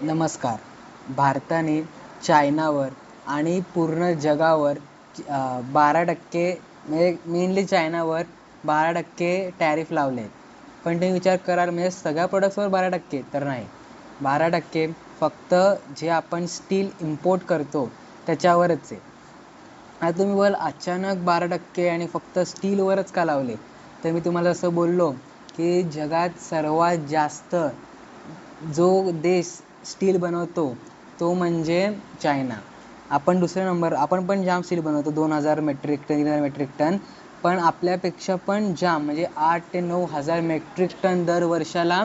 नमस्कार. भारताने चायनावर आणि पूर्ण जगावर बारा टक्के म्हणजे मेनली चायनावर बारा टक्के टॅरिफ लावले. आहेत पण तुम्ही विचार कराल म्हणजे सगळ्या प्रोडक्ट्सवर बारा टक्के तर नाही. बारा टक्के फक्त जे आपण स्टील इम्पोर्ट करतो त्याच्यावरच आहे. आता तुम्ही बोल अचानक बारा टक्के आणि फक्त स्टीलवरच का लावले? तर मी तुम्हाला असं बोललो की जगात सर्वात जास्त जो देश स्टील बनवतो तो म्हणजे चायना. आपण दुसऱ्या नंबर आपण पण जाम स्टील बनवतो दोन हजार मेट्रिक टन तीन हजार मेट्रिक टन. पण आपल्यापेक्षा पण जाम म्हणजे आठ ते नऊ हजार मेट्रिक टन दर वर्षाला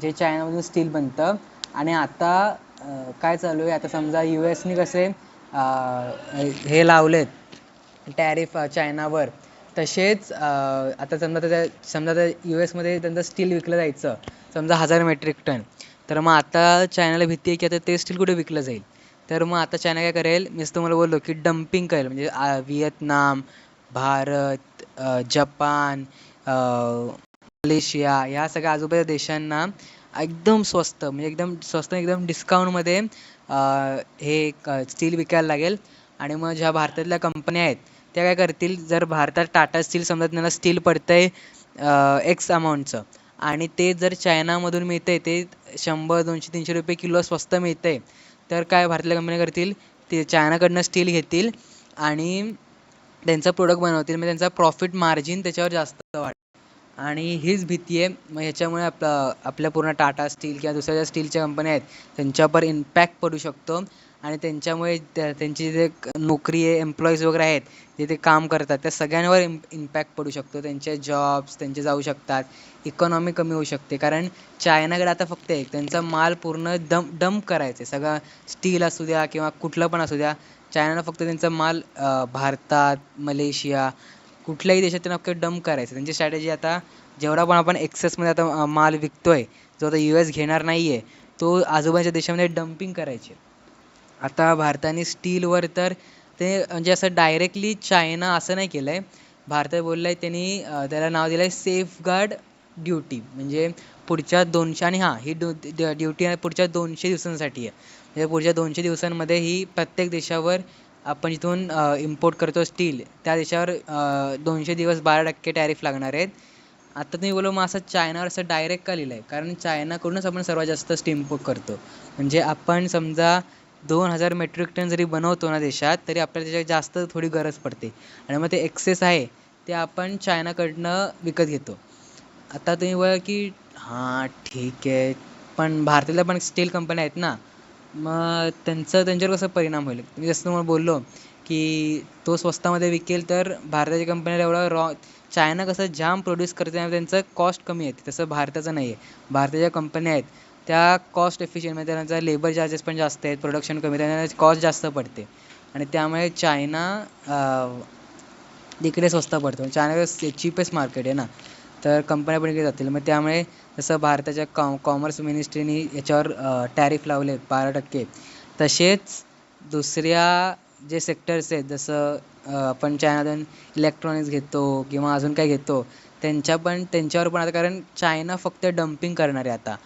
जे चायनामधून स्टील बनतं. आणि आता काय चालू आहे? आता समजा यू एसने कसे हे लावलेत टॅरिफ चायनावर. तसेच आता समजा त्याच्या समजा त्या यू एसमध्ये त्यांचं स्टील विकलं जायचं समजा हजार मेट्रिक टन. तर मग आता चायनाला भीती आहे की आता ते स्टील कुठे विकलं जाईल? तर मग आता चायना काय करेल? मीच तुम्हाला बोललो की डम्पिंग करेल. म्हणजे व्हिएतनाम भारत जपान मलेशिया ह्या सगळ्या आजूबाजूच्या देशांना एकदम स्वस्त म्हणजे एकदम स्वस्त एकदम डिस्काउंटमध्ये हे स्टील विकायला लागेल. आणि मग ज्या भारतातल्या कंपन्या आहेत त्या काय करतील? जर भारतात टाटा स्टील समजा त्यांना स्टील पडतं आहे एक्स अमाऊंटचं आणि ते जर चायनामधून मिळतं आहे ते शंभर दोनशे तीनशे रुपये किलो स्वस्त मिळतं आहे तर काय भारतातल्या कंपन्या करतील? ते चायनाकडनं स्टील घेतील आणि त्यांचं प्रोडक्ट बनवतील मग त्यांचा प्रॉफिट मार्जिन त्याच्यावर जास्त वाढ आणि हीच भीती आहे. मग ह्याच्यामुळे आपलं आपल्या पूर्ण टाटा स्टील किंवा दुसऱ्या ज्या स्टीलच्या कंपन्या आहेत त्यांच्यावर इम्पॅक्ट पडू शकतो. आणि त्यांच्यामुळे त्या त्यांची जे नोकरी आहे एम्प्लॉईज वगैरे आहेत जे ते काम करतात त्या सगळ्यांवर इम इम्पॅक्ट पडू शकतो. त्यांचे जॉब्स त्यांचे जाऊ शकतात. इकॉनॉमी कमी होऊ शकते. कारण चायनाकडे आता फक्त एक त्यांचा माल पूर्ण दम डंप करायचं आहे. सगळं स्टील असू द्या किंवा कुठलं पण असू द्या चायनानं फक्त त्यांचा माल भारतात मलेशिया कुठल्याही देशात त्यांना डंप करायचं. त्यांची स्ट्रॅटेजी आता जेवढा पण आपण एक्सेसमध्ये आता माल विकतोय जो आता यू एस घेणार नाही आहे तो आजूबाजूच्या देशामध्ये डम्पिंग करायचे. आता भारताने स्टीलवर तर ते म्हणजे असं डायरेक्टली चायना असं नाही केलं आहे भारतात बोललं आहे त्यांनी त्याला नाव दिलं आहे सेफगार्ड ड्युटी म्हणजे पुढच्या दोनशे आणि हां ही ड्यू ड्युटी पुढच्या दोनशे दिवसांसाठी आहे. म्हणजे पुढच्या दोनशे दिवसांमध्ये ही प्रत्येक देशावर आपण जिथून इम्पोर्ट करतो स्टील त्या देशावर दोनशे दिवस बारा टक्के टॅरिफ लागणार आहेत. आता तुम्ही बोलो मग असं चायनावर असं डायरेक्ट का लिहिलं आहे कारण चायनाकडूनच आपण सर्वात जास्त स्टील इम्पोर्ट करतो. म्हणजे आपण समजा दोन हजार मेट्रिक टन जरी बनवतो ना देशात तरी आपल्याला त्याच्यात जास्त थोडी गरज पडते. आणि मग ते एक्सेस आहे ते आपण चायनाकडनं विकत घेतो. आता तुम्ही बघा की हां ठीक आहे. पण भारतातल्या पण स्टील कंपन्या आहेत ना मग त्यांचं त्यांच्यावर कसं परिणाम होईल? मी जसं तुम्हाला बोललो की तो स्वस्तामध्ये विकेल तर भारताच्या कंपन्याला एवढा रॉ चायना कसं जाम प्रोड्यूस करते त्यांचं कॉस्ट कमी आहे. तसं भारताचं नाही आहे भारताच्या कंपन्या आहेत त्या कॉस्ट एफिशियंट म्हणजे त्यांचा लेबर चार्जेस पण जास्त आहेत प्रोडक्शन कमी त्यांना कॉस्ट जास्त पडते. आणि त्यामुळे चायना तिकडे स्वस्त पडतो. चायना चीपेस्ट मार्केट आहे ना. तर कंपन्या पण इकडे जातील. मग त्यामुळे जसं भारताच्या कॉ कॉमर्स मिनिस्ट्रीनी याच्यावर टॅरिफ लावले बारा टक्के. तसेच दुसऱ्या जे सेक्टर्स आहेत जसं आपण चायनातून इलेक्ट्रॉनिक्स घेतो किंवा अजून काय घेतो त्यांच्या पण त्यांच्यावर पण आता कारण चायना फक्त डम्पिंग करणार आहे आता.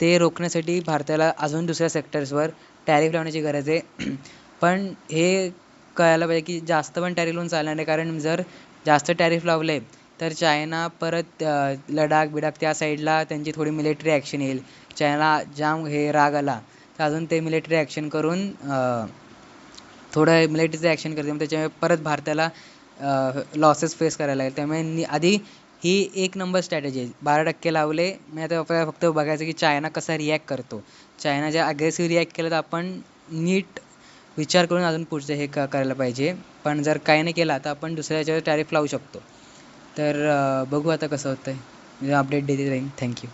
ते रोखण्यासाठी भारताला अजून दुसऱ्या सेक्टर्सवर टॅरिफ लावण्याची गरज आहे. पण हे कळायला पाहिजे की जास्त पण टॅरिफ लावून चालणार नाही. कारण जर जास्त टॅरिफ लावले तर चायना परत लडाख बिडाख त्या साईडला त्यांची थोडी मिलिटरी ॲक्शन येईल. चायना जाम हे राग आला. तर अजून ते मिलिटरी ॲक्शन करून थोडं मिलिटरीचं ॲक्शन करते. मग त्याच्यामुळे परत भारताला लॉसेस फेस करायला लागेल. त्यामुळे आधी ही एक नंबर स्ट्रॅटेजी आहे. बारा टक्के लावले. मी आता आपल्याला फक्त बघायचं की चायना कसा रिॲक्ट करतो. चायना ज्या अग्रेसिव्ह रिॲक्ट केलं तर आपण नीट विचार करून अजून पुढचं हे क करायला पाहिजे. पण जर काही नाही केला तर आपण दुसऱ्या याच्यावर टॅरिफ लावू शकतो. तर बघू आता कसं होतं आहे म्हणजे अपडेट देत राहीन. थँक्यू